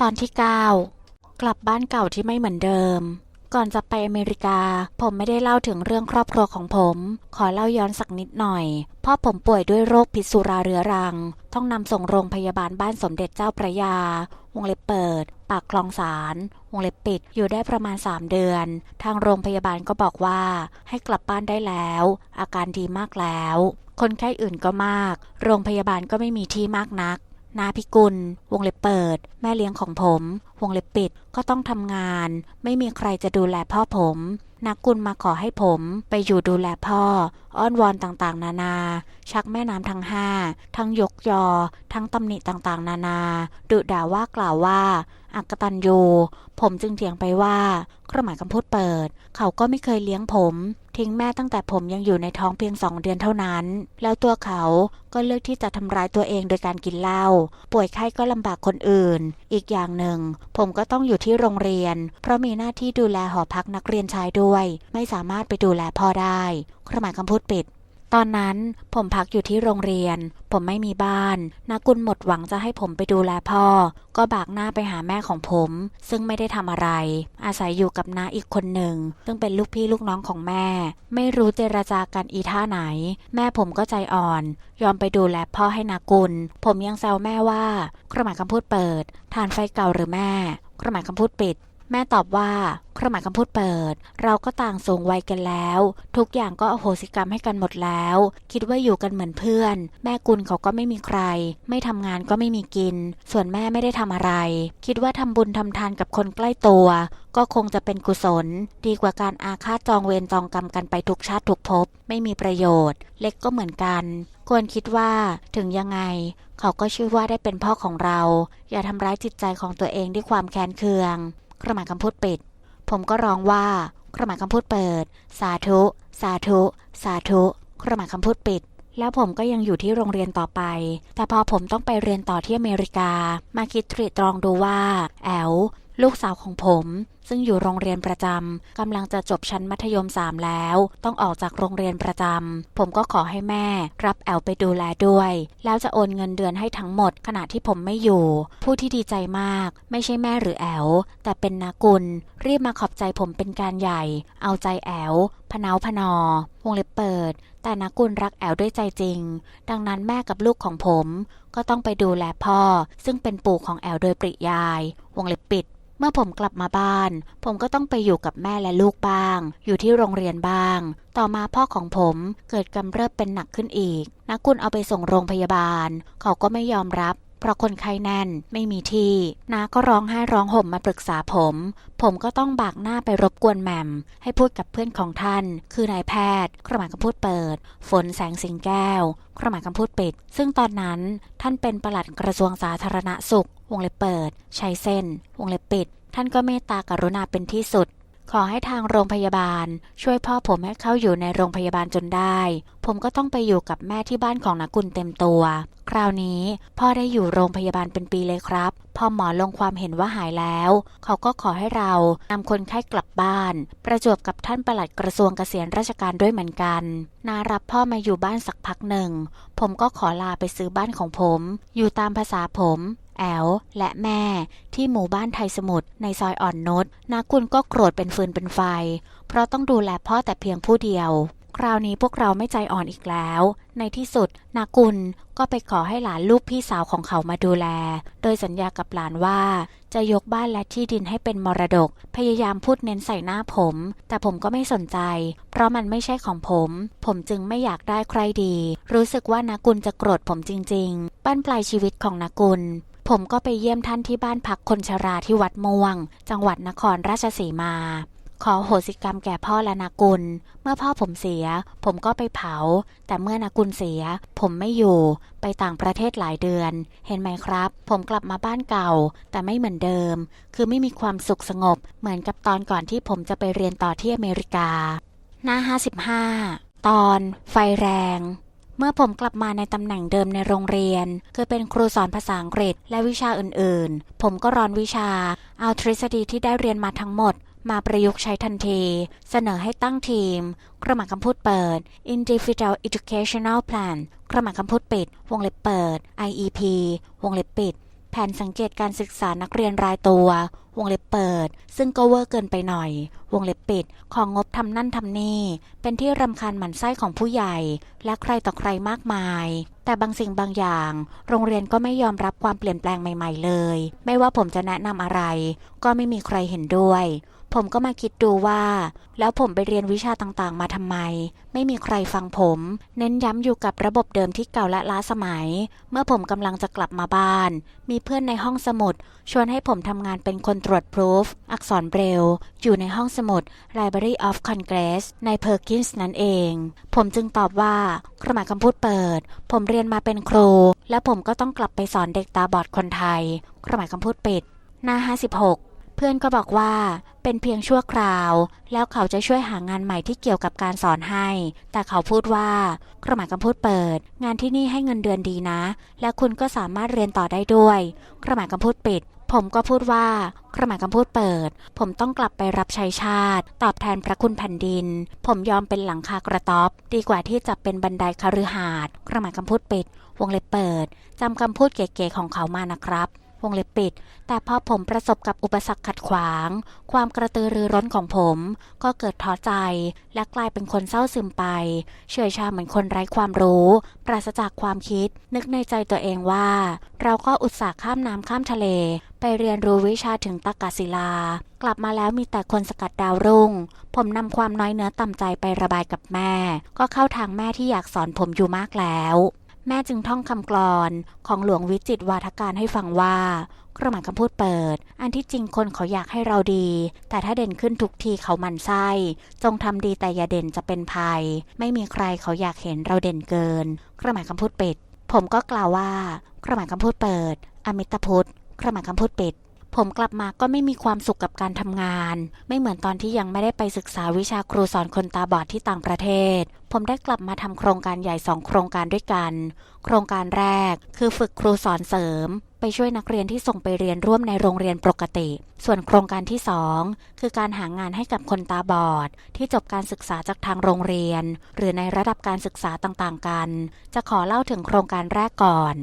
ตอนที่ 9 กลับบ้านเก่าที่ไม่เหมือนเดิม ก่อนจะไปอเมริกา ผมไม่ได้เล่าถึงเรื่องครอบครัวของผม ขอเล่าย้อนสักนิดหน่อย พ่อผมป่วยด้วยโรคพิษสุราเรื้อรัง ต้องนำส่งโรงพยาบาลบ้านสมเด็จเจ้าพระยา วงเล็บเปิด ปากคลองสารวงเล็บปิด อยู่ได้ประมาณ 3 เดือน ทางโรงพยาบาลก็บอกว่า ให้กลับบ้านได้แล้ว อาการดีมากแล้ว คนไข้อื่นก็มาก โรงพยาบาลก็ไม่มีที่มากนัก นาพิกุล วงเล็บเปิด แม่เลี้ยงของผม วงเล็บปิด ก็ต้องทำงาน ไม่มีใครจะดูแลพ่อผม นักกุลมาขอให้ผมไปอยู่ดูแลพ่อ อ้อนวอนต่างๆ นานา ชักแม่น้ำทั้งห้า ทั้งยกยอ ทั้งตำหนิต่างๆ นานาดุด่าว่ากล่าวว่าอักตันยูผมจึงเถียงไปว่าเครื่องหมายคำพูดเปิด เขาก็ไม่เคยเลี้ยงผม ทิ้งแม่ตั้งแต่ผมยังอยู่ในท้องเพียงสองเดือนเท่านั้น แล้วตัวเขาก็เลือกที่จะทำร้ายตัวเองโดยการกินเหล้าป่วยไข้ก็ลำบากคนอื่น อีกอย่างหนึ่ง ผมก็ต้องอยู่ที่โรงเรียน เพราะมีหน้าที่ดูแลหอพักนักเรียนชายด้วย ไม่สามารถไปดูแลพ่อได้เครื่องหมายคำพูดปิด ตอนนั้นผมพักอยู่ที่โรงเรียน ผมไม่มีบ้าน นากุลหมดหวังจะให้ผมไปดูแลพ่อ ก็บากหน้าไปหาแม่ของผม ซึ่งไม่ได้ทำอะไร อาศัยอยู่กับน้าอีกคนหนึ่ง ซึ่งเป็นลูกพี่ลูกน้องของแม่ ไม่รู้เจรจากันอีท่าไหน แม่ผมก็ใจอ่อน ยอมไปดูแลพ่อให้นากุล ผมยังแซวแม่ว่าเครื่อมคำพูดเปิด ทานไฟเก่าหรือแม่เครื่อมคำพูดปิด แม่ตอบว่าเครื่องหมายคำพูดเปิด เราก็ต่างสูงวัยกันแล้ว ทุกอย่างก็อโหสิกรรมให้กันหมดแล้ว คิดว่าอยู่กันเหมือนเพื่อน แม่กุลเขาก็ไม่มีใคร ไม่ทำงานก็ไม่มีกิน ส่วนแม่ไม่ได้ทำอะไร คิดว่าทำบุญทำทานกับคนใกล้ตัว ก็คงจะเป็นกุศล ดีกว่าการอาฆาตจองเวรจองกรรมกันไปทุกชาติทุกภพไม่มีประโยชน์ เล็กก็เหมือนกันควรคิดว่าถึงยังไง เขาก็ชื่อว่าได้เป็นพ่อของเรา อย่าทำร้ายจิตใจของตัวเองด้วยความแค้นเคือง เครื่องหมายคำพูดปิด ผมก็ร้องว่าเครื่องหมายคำพูดเปิด สาธุ สาธุ สาธุเครื่องหมายคำพูดปิด แล้วผมก็ยังอยู่ที่โรงเรียนต่อไป แต่พอผมต้องไปเรียนต่อที่อเมริกา มาคิดตรีตรองดูว่า แอล ลูกสาวของผม ซึ่งอยู่โรงเรียนประจำกำลังจะจบชั้นมัธยม3แล้ว ต้องออกจากโรงเรียนประจำผมก็ขอให้แม่ รับแอลไปดูแลด้วย แล้วจะโอนเงินเดือนให้ทั้งหมด ขณะที่ผมไม่อยู่ ผู้ที่ดีใจมาก ไม่ใช่แม่หรือแอลแต่เป็นนากุล รีบมาขอบใจผมเป็นการใหญ่ เอาใจแอลพนาวพนอวงเล็บเปิด แต่นากุลรักแอลด้วยใจจริง ดังนั้นแม่กับลูกของผม ก็ต้องไปดูแลพ่อ ซึ่งเป็นปู่ของแอลโดยปริยายวงเล็บปิด เมื่อผมกลับมาบ้าน ผมก็ต้องไปอยู่กับแม่และลูกบ้าง อยู่ที่โรงเรียนบ้าง ต่อมาพ่อของผมเกิดกำเริบเป็นหนักขึ้นอีกนักคุณเอาไปส่งโรงพยาบาล เขาก็ไม่ยอมรับ เพราะคนไข้แน่นไม่มีที่ นาก็ร้องไห้ร้องห่มมาปรึกษาผม ผมก็ต้องบากหน้าไปรบกวนแหม่ม ให้พูดกับเพื่อนของท่าน คือนายแพทย์เครื่อมคำพูดเปิด ฝนแสงสิงแก้วเครื่อมคำพูดปิด ซึ่งตอนนั้นท่านเป็นประหลัดกระทรวงสาธารณสุข วงเล็บเปิด ใช้เส้น วงเล็บปิด ท่านก็เมตตากรุณาเป็นที่สุด ขอให้ทางโรงพยาบาล ช่วยพ่อผมให้เข้าอยู่ในโรงพยาบาลจนได้ ผมก็ต้องไปอยู่กับแม่ที่บ้านของนักกุลเต็มตัว คราวนี้พ่อได้อยู่โรงพยาบาลเป็นปีเลยครับ พอหมอลงความเห็นว่าหายแล้ว เขาก็ขอให้เรานำคนไข้กลับบ้าน ประจวบกับท่านปลัดกระทรวงเกษียณราชการด้วยเหมือนกัน นารับพ่อมาอยู่บ้านสักพักหนึ่ง ผมก็ขอลาไปซื้อบ้านของผม อยู่ตามภาษาผม แอลและแม่ที่หมู่บ้านไทยสมุทรในซอยอ่อนนุชนากุลก็โกรธเป็นฟืนเป็นไฟ เพราะต้องดูแลพ่อแต่เพียงผู้เดียว คราวนี้พวกเราไม่ใจอ่อนอีกแล้ว ในที่สุดนากุลก็ไปขอให้หลานลูกพี่สาวของเขามาดูแล โดยสัญญากับหลานว่า จะยกบ้านและที่ดินให้เป็นมรดก พยายามพูดเน้นใส่หน้าผม แต่ผมก็ไม่สนใจ เพราะมันไม่ใช่ของผม ผมจึงไม่อยากได้ใครดี รู้สึกว่านากุลจะโกรธผมจริงๆบ้นปลายชีวิตของนากุล ผมก็ไปเยี่ยมท่านที่บ้านพักคนชราที่วัดม่วง จังหวัดนครราชสีมาขอโหสิกรรมแก่พ่อและนากุล เมื่อพ่อผมเสีย ผมก็ไปเผา แต่เมื่อนากุลเสีย ผมไม่อยู่ ไปต่างประเทศหลายเดือน เห็นไหมครับ ผมกลับมาบ้านเก่า แต่ไม่เหมือนเดิม คือไม่มีความสุขสงบ เหมือนกับตอนก่อนที่ผมจะไปเรียนต่อที่อเมริกา หน้า 55 ตอน ไฟแรง เมื่อผมกลับมาในตำแหน่งเดิมในโรงเรียน คือเป็นครูสอนภาษาอังกฤษและวิชาอื่นๆ ผมก็รอนวิชา เอาทฤษฎีที่ได้เรียนมาทั้งหมด มาประยุกต์ใช้ทันที เสนอให้ตั้งทีม กระหม่อมคำพูดเปิด Individual Educational Plan กระหม่อมคำพูดปิด วงเล็บเปิด IEP วงเล็บปิด แผนสังเกตการศึกษานักเรียนรายตัว วงเล็บเปิด ซึ่งก็เวอร์เกินไปหน่อย วงเล็บปิด ของงบทำนั่นทำนี่ เป็นที่รำคาญหมันไส้ของผู้ใหญ่ และใครต่อใครมากมาย แต่บางสิ่งบางอย่าง โรงเรียนก็ไม่ยอมรับความเปลี่ยนแปลงใหม่ ๆ เลย ไม่ว่าผมจะแนะนำอะไร ก็ไม่มีใครเห็นด้วย ผมก็มาคิดดูว่า แล้วผมไปเรียนวิชาต่างๆ มาทำไม ไม่มีใครฟังผม เน้นย้ำอยู่กับระบบเดิมที่เก่าและล้าสมัย เมื่อผมกำลังจะกลับมาบ้าน มีเพื่อนในห้องสมุด ชวนให้ผมทำงานเป็นคนตรวจพรูฟอักษรเบรลล์อยู่ในห้องสมุด Library of Congress ในเพอร์กินส์นั่นเอง ผมจึงตอบว่าเครื่องหมายคำพูดเปิด ผมเรียนมาเป็นครู และผมก็ต้องกลับไปสอนเด็กตาบอดคนไทยเครื่องหมายคำพูดปิดหน้า 56 เพื่อนก็บอกว่าเป็นเพียงชั่วคราว แล้วเขาจะช่วยหางานใหม่ที่เกี่ยวกับการสอนให้ แต่เขาพูดว่าเครื่องหมายคำพูดเปิด งานที่นี่ให้เงินเดือนดีนะ และคุณก็สามารถเรียนต่อได้ด้วยเครื่องหมายคำพูดปิด ผมก็พูดว่าเครื่องหมายคำพูดเปิด ผมต้องกลับไปรับใช้ชาติ ตอบแทนพระคุณแผ่นดิน ผมยอมเป็นหลังคากระต๊อบ ดีกว่าที่จะเป็นบันไดคฤหาสน์เครื่องหมายคำพูดปิด วงเล็บเปิดจำคำพูดเก๋ๆของเขามานะครับ วงเล็บปิด แต่พอผมประสบกับอุปสรรคขัดขวาง ความกระตือรือร้นของผม ก็เกิดท้อใจ และกลายเป็นคนเศร้าซึมไป เฉอยชาเหมือนคนไร้ความรู้ ปราศจากความคิด นึกในใจตัวเองว่า เราก็อุตส่าห์ข้ามน้ำข้ามทะเล ไปเรียนรู้วิชาถึงตากาศิลา กลับมาแล้วมีแต่คนสกัดดาวรุ่ง ผมนำความน้อยเนื้อต่ำใจไประบายกับแม่ ก็เข้าทางแม่ที่อยากสอนผมอยู่มากแล้ว แม่จึงท่องคำกลอนของหลวงวิจิตวาทการให้ฟังว่า กระหม่อมคำพูดเปิด อันที่จริงคนเขาอยากให้เราดี แต่ถ้าเด่นขึ้นทุกทีเขามันไส้ จงทำดีแต่อย่าเด่นจะเป็นภัย ไม่มีใครเขาอยากเห็นเราเด่นเกิน กระหม่อมคำพูดปิด ผมก็กล่าวว่า กระหม่อมคำพูดเปิด อมิตพุทธกระหม่อมคำพูดปิด ผมกลับมาก็ไม่มีความสุขกับการทำงาน ไม่เหมือนตอนที่ยังไม่ได้ไปศึกษาวิชาครูสอนคนตาบอดที่ต่างประเทศ ผมได้กลับมาทำโครงการใหญ่สองโครงการด้วยกัน โครงการแรกคือฝึกครูสอนเสริม ไปช่วยนักเรียนที่ส่งไปเรียนร่วมในโรงเรียนปกติ ส่วนโครงการที่ 2 คือการหางานให้กับคนตาบอด ที่จบการศึกษาจากทางโรงเรียน หรือในระดับการศึกษาต่างๆกัน จะขอเล่าถึงโครงการแรกก่อน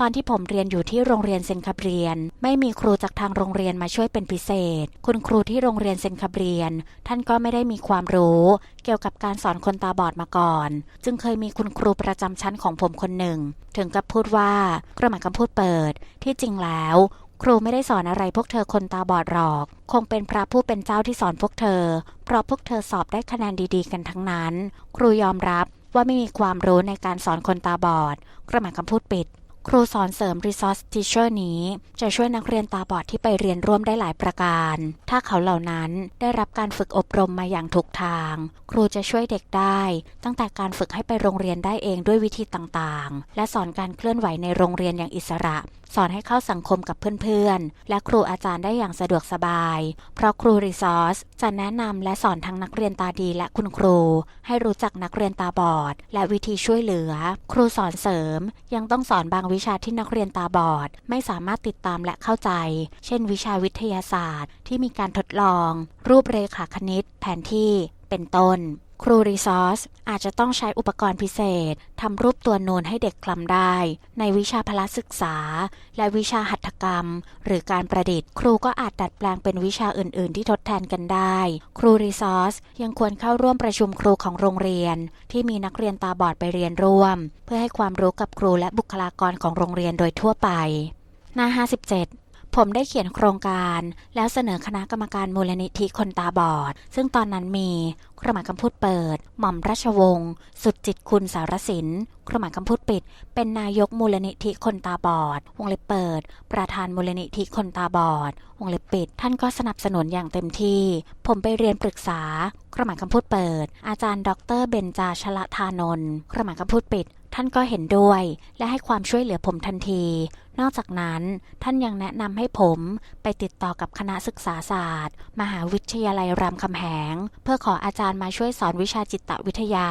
ตอนที่ผมเรียนอยู่ที่โรงเรียนเซนคาเบียน ไม่มีครูจากทางโรงเรียนมาช่วยเป็นพิเศษ คุณครูที่โรงเรียนเซนคาเบียน ท่านก็ไม่ได้มีความรู้ เกี่ยวกับการสอนคนตาบอดมาก่อน จึงเคยมีคุณครูประจำชั้นของผมคนหนึ่ง ถึงกับพูดว่ากระหมายคำพูดเปิด ที่จริงแล้วครูไม่ได้สอนอะไรพวกเธอคนตาบอดหรอก คงเป็นพระผู้เป็นเจ้าที่สอนพวกเธอ เพราะพวกเธอสอบได้คะแนนดีๆ กันทั้งนั้น ครูยอมรับว่าไม่มีความรู้ในการสอนคนตาบอด กระหมายคำพูดปิด ครูสอนเสริม Resource Teacher นี้ จะช่วยนักเรียนตาบอดที่ไปเรียนร่วมได้หลายประการ ถ้าเขาเหล่านั้นได้รับการฝึกอบรมมาอย่างถูกทาง ครูจะช่วยเด็กได้ ตั้งแต่การฝึกให้ไปโรงเรียนได้เองด้วยวิธีต่างๆ และสอนการเคลื่อนไหวในโรงเรียนอย่างอิสระ สอนให้เข้าสังคมกับเพื่อนๆ และครูอาจารย์ได้อย่างสะดวกสบาย เพราะครู Resource จะแนะนำและสอนทั้งนักเรียนตาดีและคุณครู ให้รู้จักนักเรียนตาบอด และวิธีช่วยเหลือ ครูสอนเสริม ยังต้องสอนบางวิชาที่นักเรียนตาบอด ไม่สามารถติดตามและเข้าใจ เช่น วิชาวิทยาศาสตร์ ที่มีการทดลอง รูปเรขาคณิต แผนที่เป็นต้น ครูรีซอสอาจจะต้องใช้อุปกรณ์พิเศษทำรูปตัวนูนให้เด็กคลำได้ ในวิชาพละศึกษา และวิชาหัตถกรรม หรือการประดิษฐ์ ครูก็อาจดัดแปลงเป็นวิชาอื่น ๆ ที่ทดแทนกันได้ ครูรีซอสยังควรเข้าร่วมประชุมครูของโรงเรียน ที่มีนักเรียนตาบอดไปเรียนร่วม เพื่อให้ความรู้กับครูและบุคลากรของโรงเรียนโดยทั่วไป หน้า 57 ผมได้เขียนโครงการ แล้วเสนอคณะกรรมการมูลนิธิคนตาบอด ซึ่งตอนนั้นมีเครื่องหมายคำพูดเปิด หม่อมราชวงศ์สุดจิตคุณสารสินเครื่องหมายคำพูดปิด เป็นนายกมูลนิธิคนตาบอด วงเล็บเปิด ประธานมูลนิธิคนตาบอด วงเล็บปิด ท่านก็สนับสนุนอย่างเต็มที่ ผมไปเรียนปรึกษาเครื่องหมายคำพูดเปิด อาจารย์ ดร เบญจาชละธานนท์เครื่องหมายคำพูดปิด ท่านก็เห็นด้วยและให้ความช่วยเหลือผมทันที นอกจากนั้นท่านยังแนะนำให้ผมไปติดต่อกับคณะศึกษาศาสตร์ มหาวิทยาลัยรามคำแหง เพื่อขออาจารย์มาช่วยสอนวิชาจิตวิทยา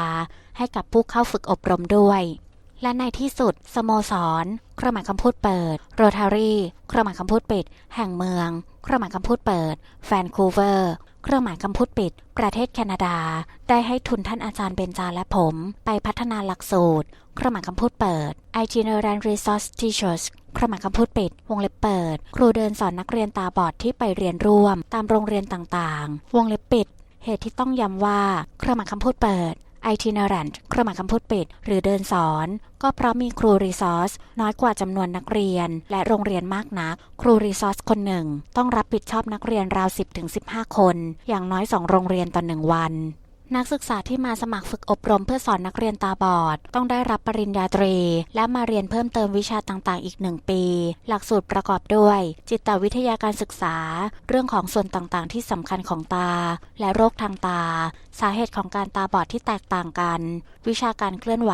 ให้กับผู้เข้าฝึกอบรมด้วย และในที่สุด สโมสรเครื่องหมายคำพูดเปิด โรทารีเครื่องหมายคำพูดปิด แห่งเมืองเครื่องหมายคำพูดเปิด แฟนคูเวอร์เครื่องหมายคำพูดปิด ประเทศแคนาดา ได้ให้ทุนท่านอาจารย์เบญจาและผม ไปพัฒนาหลักสูตร เครื่องหมายคำพูดเปิด Itinerant Resource Teachers เครื่องหมายคำพูดปิด วงเล็บเปิด ครูเดินสอนนักเรียนตาบอดที่ไปเรียนร่วม ตามโรงเรียนต่างๆ วงเล็บปิด เหตุที่ต้องย้ำว่า เครื่องหมายคำพูดเปิด ไอทิน e r a n t เครื่องหมายคำพูดปิด หรือเดินสอน ก็เพราะมีครูรีซอสน้อยกว่าจำนวนนักเรียน และโรงเรียนมากนัก ครูรีซอสคนหนึ่ง ต้องรับผิดชอบนักเรียนราว 10-15 คน อย่างน้อย 2 โรงเรียนต่อหนึ่งวัน นักศึกษาที่มาสมัครฝึกอบรมเพื่อสอนนักเรียนตาบอด ต้องได้รับปริญญาตรี และมาเรียนเพิ่มเติมวิชาต่างๆ อีกหนึ่งปี หลักสูตรประกอบด้วย จิตวิทยาการศึกษา เรื่องของส่วนต่างๆ ที่สำคัญของตา และโรคทางตา สาเหตุของการตาบอดที่แตกต่างกัน วิชาการเคลื่อนไหว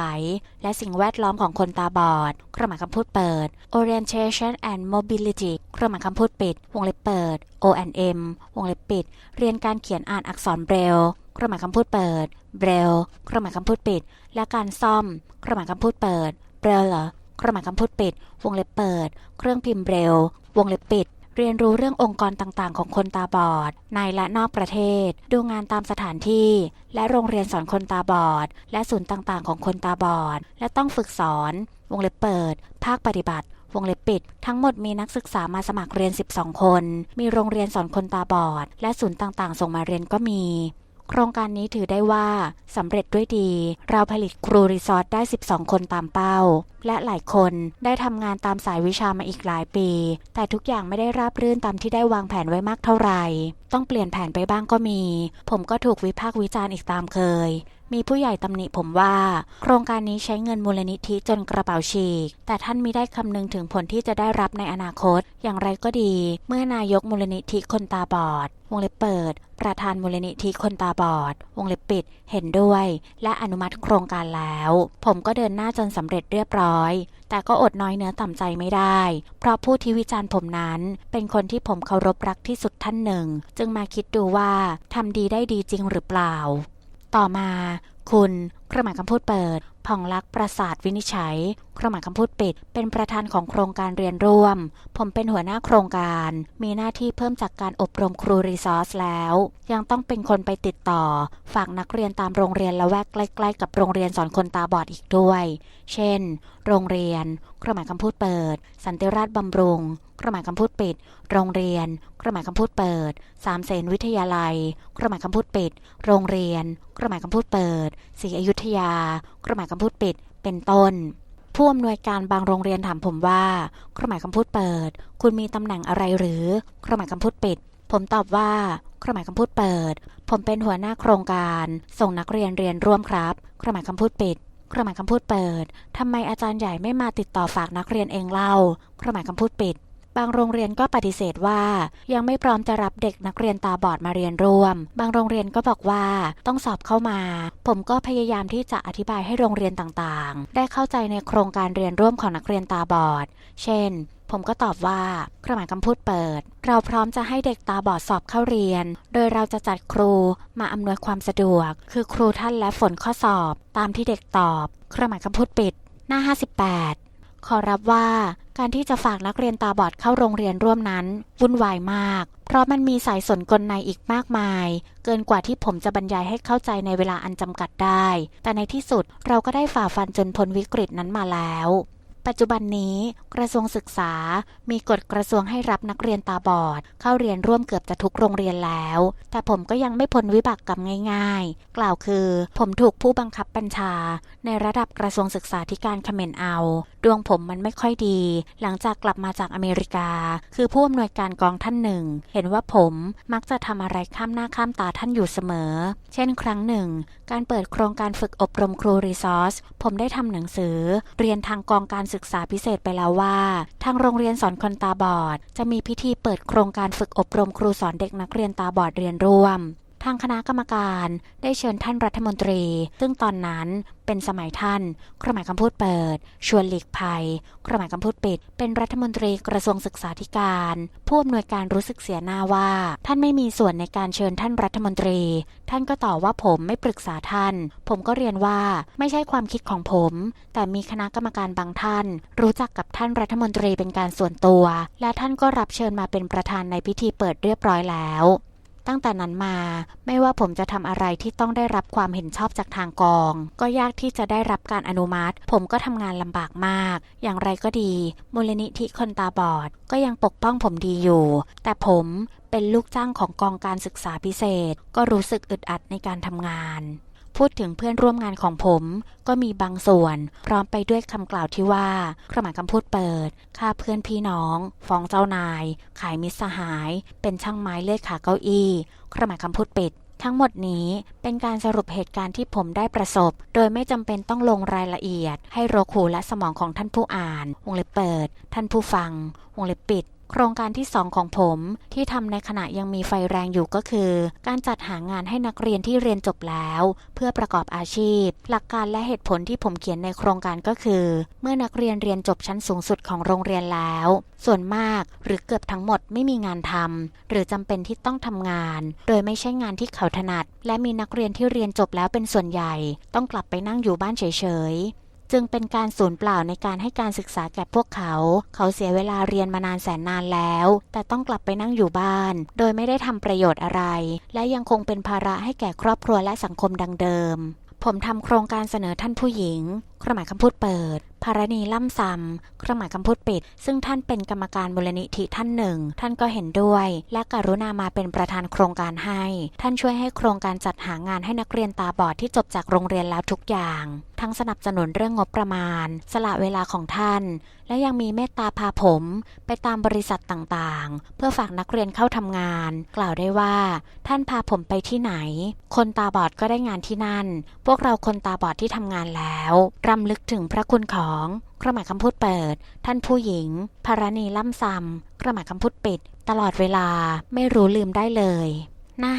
และสิ่งแวดล้อมของคนตาบอดเครื่องหมายคำพูดเปิด orientation and mobility เครื่องหมายคำพูดปิด วงเล็บเปิด O&M วงเล็บปิด เรียนการเขียนอ่านอักษรเบรลเครื่องหมายคำพูดเปิดเบรลเครื่องหมายคำพูดปิด และการซ่อมเครื่องหมายคำพูดเปิดเบรลเหรอเครื่องหมายคำพูดปิด วงเล็บเปิด เครื่องพิมพ์เบรลวงเล็บปิด เรียนรู้เรื่ององค์กรต่างๆ ของคนตาบอด ในและนอกประเทศ ดูงานตามสถานที่ และโรงเรียนสอนคนตาบอด และศูนย์ต่างๆ ของคนตาบอด และต้องฝึกสอน วงเล็บเปิด ภาคปฏิบัติวงเล็บปิด ทั้งหมดมีนักศึกษามาสมัครเรียน 12 คน มีโรงเรียนสอนคนตาบอด และศูนย์ต่างๆ ส่งมาเรียนก็มี โครงการนี้ถือได้ว่าสำเร็จด้วยดี เราผลิตครูรีสอร์ทได้ 12 คนตามเป้า และหลายคนได้ทำงานตามสายวิชามาอีกหลายปี แต่ทุกอย่างไม่ได้ราบรื่นตามที่ได้วางแผนไว้มากเท่าไหร่ ต้องเปลี่ยนแผนไปบ้างก็มี ผมก็ถูกวิพากษ์วิจารณ์อีกตามเคย มีผู้ใหญ่ตำหนิผมว่า โครงการนี้ใช้เงินมูลนิธิจนกระเป๋าฉีก แต่ท่านมิได้คำนึงถึงผลที่จะได้รับในอนาคต อย่างไรก็ดี เมื่อนายกมูลนิธิคนตาบอด วงเล็บเปิด ประธานมูลนิธิคนตาบอด วงเล็บปิด เห็นด้วย และอนุมัติโครงการแล้ว ผมก็เดินหน้าจนสำเร็จเรียบร้อย แต่ก็อดน้อยเนื้อต่ำใจไม่ได้ เพราะผู้ที่วิจารณ์ผมนั้น เป็นคนที่ผมเคารพรักที่สุดท่านหนึ่ง จึงมาคิดดูว่าทำดีได้ดีจริงหรือเปล่า ต่อมา คุณเครื่องหมายคำพูดเปิดผ่องลักษ์ประสาทวินิจฉัยเครื่องหมายคำพูดปิด เป็นประธานของโครงการเรียนร่วม ผมเป็นหัวหน้าโครงการ มีหน้าที่เพิ่มจากการอบรมครูรีซอสแล้ว ยังต้องเป็นคนไปติดต่อ ฝากนักเรียนตามโรงเรียนละแวกใกล้ๆ กับโรงเรียนสอนคนตาบอดอีกด้วย เช่น โรงเรียนเครื่องหมายคำพูดเปิด สันติราชบำรุงเครื่องหมายคำพูดปิด โรงเรียนเครื่องหมายคำพูดเปิด สามเสนวิทยาลัยเครื่องหมายคำพูดปิด โรงเรียนเครื่องหมายคำพูดเปิดศรีอยุธยาเครื่องหมายคำพูดปิดเป็นต้น ผู้อำนวยการบางโรงเรียนถามผมว่าเครื่องหมายคำพูดเปิด คุณมีตำแหน่งอะไรหรือเครื่องหมายคำพูดปิด ผมตอบว่าเครื่องหมายคำพูดเปิด ผมเป็นหัวหน้าโครงการ ส่งนักเรียนเรียนร่วมครับเครื่องหมายคำพูดปิดเครื่องหมายคำพูดเปิดทำไมอาจารย์ใหญ่ไม่มาติดต่อฝากนักเรียนเองเล่าเครื่องหมายคำพูดปิด บางโรงเรียนก็ปฏิเสธว่า ยังไม่พร้อมจะรับเด็กนักเรียนตาบอดมาเรียนร่วม บางโรงเรียนก็บอกว่าต้องสอบเข้ามา ผมก็พยายามที่จะอธิบายให้โรงเรียนต่างๆ ได้เข้าใจในโครงการเรียนร่วมของนักเรียนตาบอด เช่นผมก็ตอบว่าเครื่องหมายคำพูดเปิด เราพร้อมจะให้เด็กตาบอดสอบเข้าเรียน โดยเราจะจัดครูมาอำนวยความสะดวก คือครูท่านและฝนข้อสอบ ตามที่เด็กตอบ เครื่องหมายคำพูดปิด หน้า 58 ขอรับว่า การที่จะฝากนักเรียนตาบอดเข้าโรงเรียนร่วมนั้น วุ่นวายมาก เพราะมันมีสายสนกลในอีกมากมาย เกินกว่าที่ผมจะบรรยายให้เข้าใจในเวลาอันจำกัดได้ แต่ในที่สุดเราก็ได้ฝ่าฟันจนพ้นวิกฤตนั้นมาแล้ว ปัจจุบันนี้กระทรวงศึกษา มีกฎกระทรวงให้รับนักเรียนตาบอด เข้าเรียนร่วมเกือบจะทุกโรงเรียนแล้ว แต่ผมก็ยังไม่พ้นวิบากกรรมง่าย ๆ กล่าวคือ ผมถูกผู้บังคับบัญชา ในระดับกระทรวงศึกษาธิการคอมเขมนเอา ดวงผมมันไม่ค่อยดี หลังจากกลับมาจากอเมริกา คือผู้อำนวยการกองท่านหนึ่ง เห็นว่าผมมักจะทำอะไรข้ามหน้าข้ามตาท่านอยู่เสมอ เช่น ครั้งหนึ่ง การเปิดโครงการฝึกอบรมครูรีซอสผมได้ทำหนังสือ เรียนทางกองการศึกึกษาพิเศษไปแล้วว่า ทางโรงเรียนสอนคนตาบอด จะมีพิธีเปิดโครงการฝึกอบรมครูสอนเด็กนักเรียนตาบอดเรียนร่วม ทางคณะกรรมการได้เชิญท่านรัฐมนตรี ซึ่งตอนนั้นเป็นสมัยท่านเครื่องหมายคำพูดเปิด ชวนหลีกภัยเครื่องหมายคำพูดปิด เป็นรัฐมนตรีกระทรวงศึกษาธิการ ผู้อำนวยการรู้สึกเสียหน้าว่า ท่านไม่มีส่วนในการเชิญท่านรัฐมนตรี ท่านก็ตอบว่าผมไม่ปรึกษาท่าน ผมก็เรียนว่าไม่ใช่ความคิดของผม แต่มีคณะกรรมการบางท่าน รู้จักกับท่านรัฐมนตรีเป็นการส่วนตัว และท่านก็รับเชิญมาเป็นประธานในพิธีเปิดเรียบร้อยแล้ว ตั้งแต่นั้นมา ไม่ว่าผมจะทำอะไรที่ต้องได้รับความเห็นชอบจากทางกอง ก็ยากที่จะได้รับการอนุมัติ ผมก็ทำงานลำบากมาก อย่างไรก็ดี มูลนิธิคนตาบอด ก็ยังปกป้องผมดีอยู่ แต่ผมเป็นลูกจ้างของกองการศึกษาพิเศษ ก็รู้สึกอึดอัดในการทำงาน พูดถึงเพื่อนร่วมงานของผมก็มีบางส่วน พร้อมไปด้วยคำกล่าวที่ว่าเครื่องหมายคำพูดเปิดฆ่าเพื่อนพี่น้องฟ้องเจ้านาย ขายมิตรสหาย เป็นช่างไม้เลื่อยขาเก้าอี้เครื่องหมายคำพูดปิดทั้งหมดนี้เป็นการสรุปเหตุการณ์ที่ผมได้ประสบ โดยไม่จำเป็นต้องลงรายละเอียด ให้โรคหูและสมองของท่านผู้อ่าน วงเล็บเปิด ท่านผู้ฟัง วงเล็บปิด โครงการที่ 2 ของผมที่ทำในขณะยังมีไฟแรงอยู่ก็คือ การจัดหางานให้นักเรียนที่เรียนจบแล้ว เพื่อประกอบอาชีพ หลักการและเหตุผลที่ผมเขียนในโครงการก็คือ เมื่อนักเรียนเรียนจบชั้นสูงสุดของโรงเรียนแล้ว ส่วนมากหรือเกือบทั้งหมดไม่มีงานทำหรือจำเป็นที่ต้องทำงาน โดยไม่ใช่งานที่เขาถนัด และมีนักเรียนที่เรียนจบแล้วเป็นส่วนใหญ่ ต้องกลับไปนั่งอยู่บ้านเฉยๆ จึงเป็นการสูญเปล่าในการให้การศึกษาแก่พวกเขา เขาเสียเวลาเรียนมานานแสนนานแล้ว แต่ต้องกลับไปนั่งอยู่บ้าน โดยไม่ได้ทำประโยชน์อะไร และยังคงเป็นภาระให้แก่ครอบครัวและสังคมดังเดิมผมทำโครงการเสนอท่านผู้หญิง เครื่องหมายคำพูดเปิดภารณีล่ำซำเครื่องหมายคำพูดปิด ซึ่งท่านเป็นกรรมการมูลนิธิท่านหนึ่ง ท่านก็เห็นด้วย และกรุณามาเป็นประธานโครงการให้ ท่านช่วยให้โครงการจัดหางานให้นักเรียนตาบอดที่จบจากโรงเรียนแล้วทุกอย่าง ทั้งสนับสนุนเรื่องงบประมาณ สละเวลาของท่าน และยังมีเมตตาพาผม ไปตามบริษัทต่างๆ เพื่อฝากนักเรียนเข้าทำงาน กล่าวได้ว่า ท่านพาผมไปที่ไหน คนตาบอดก็ได้งานที่นั่น พวกเราคนตาบอดที่ทำงานแล้วรำลึกถึงพระคุณของเครื่องหมคำพูดเปิด ท่านผู้หญิงภารณีล่ำซำเครื่องหมคำพูดปิด ตลอดเวลาไม่รู้ลืมได้เลย หน้า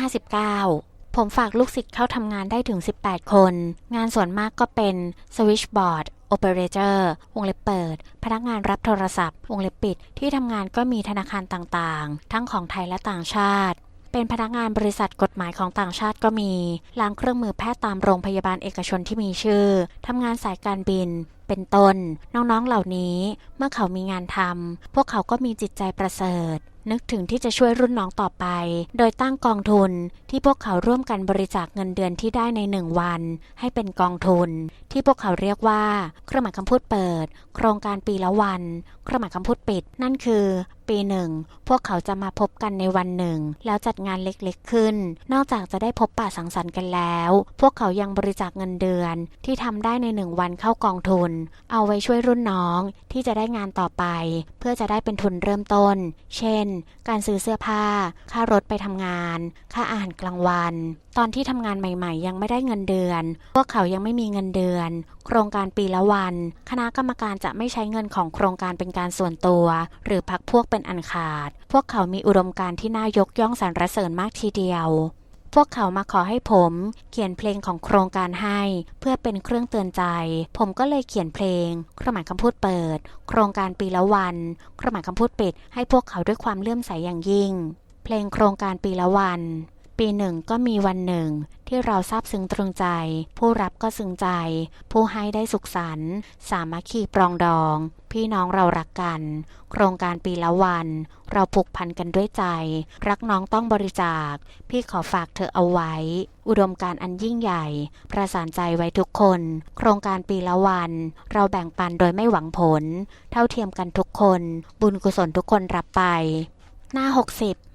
59 ผมฝากลูกศิษย์เข้าทำงานได้ถึง 18 คน งานส่วนมากก็เป็น Switchboard Operator วงเล็บเปิด พนักงานรับโทรศัพท์ วงเล็บปิด ที่ทำงานก็มีธนาคารต่างๆ ทั้งของไทยและต่างชาติ เป็นพนักงานบริษัทกฎหมายของต่างชาติก็มี ล้างเครื่องมือแพทย์ตามโรงพยาบาลเอกชนที่มีชื่อ ทำงานสายการบิน เป็นต้น น้องๆเหล่านี้เมื่อเขามีงานทำพวกเขาก็มีจิตใจประเสริฐนึกถึงที่จะช่วยรุ่นน้องต่อไป โดยตั้งกองทุนที่พวกเขาร่วมกันบริจาคเงินเดือนที่ได้ในหนึ่งวัน ให้เป็นกองทุน ที่พวกเขาเรียกว่า เครื่องหมายคำพูดเปิด โครงการปีละวัน เครื่องหมายคำพูดปิด นั่นคือ ปีหนึ่งพวกเขาจะมาพบกันในวันหนึ่ง แล้วจัดงานเล็กๆขึ้น นอกจากจะได้พบปะสังสรรค์กันแล้ว พวกเขายังบริจาคเงินเดือนที่ทำได้ในหนึ่งวันเข้ากองทุนเอาไว้ช่วยรุ่นน้องที่จะได้งานต่อไป เพื่อจะได้เป็นทุนเริ่มต้น เช่น การซื้อเสื้อผ้า ค่ารถไปทำงาน ค่าอาหารกลางวัน ตอนที่ทำงานใหม่ๆ ยังไม่ได้เงินเดือน พวกเขายังไม่มีเงินเดือน โครงการปีละวัน คณะกรรมการจะไม่ใช้เงินของโครงการเป็นการส่วนตัว หรือพักพวกเป็นอันขาด พวกเขามีอุดมการณ์ที่น่ายกย่องสรรเสริญมากทีเดียว พวกเขามาขอให้ผมเขียนเพลงของโครงการให้ เพื่อเป็นเครื่องเตือนใจ ผมก็เลยเขียนเพลงเครื่องหมายคำพูดเปิด โครงการปีละวันเครื่องหมายคำพูดปิด ให้พวกเขาด้วยความเลื่อมใสอย่างยิ่ง เพลงโครงการปีละวัน ปีหนึ่งก็มีวันหนึ่ง ที่เราซาบซึ้งตรึงใจ ผู้รับก็ซึ้งใจ ผู้ให้ได้สุขสันต์สามัคคีปรองดอง พี่น้องเรารักกัน โครงการปีละวัน เราผูกพันกันด้วยใจ รักน้องต้องบริจาค พี่ขอฝากเธอเอาไว้ อุดมการอันยิ่งใหญ่ ประสานใจไว้ทุกคน โครงการปีละวัน เราแบ่งปันโดยไม่หวังผล เท่าเทียมกันทุกคน บุญกุศลทุกคนรับไป หน้า 60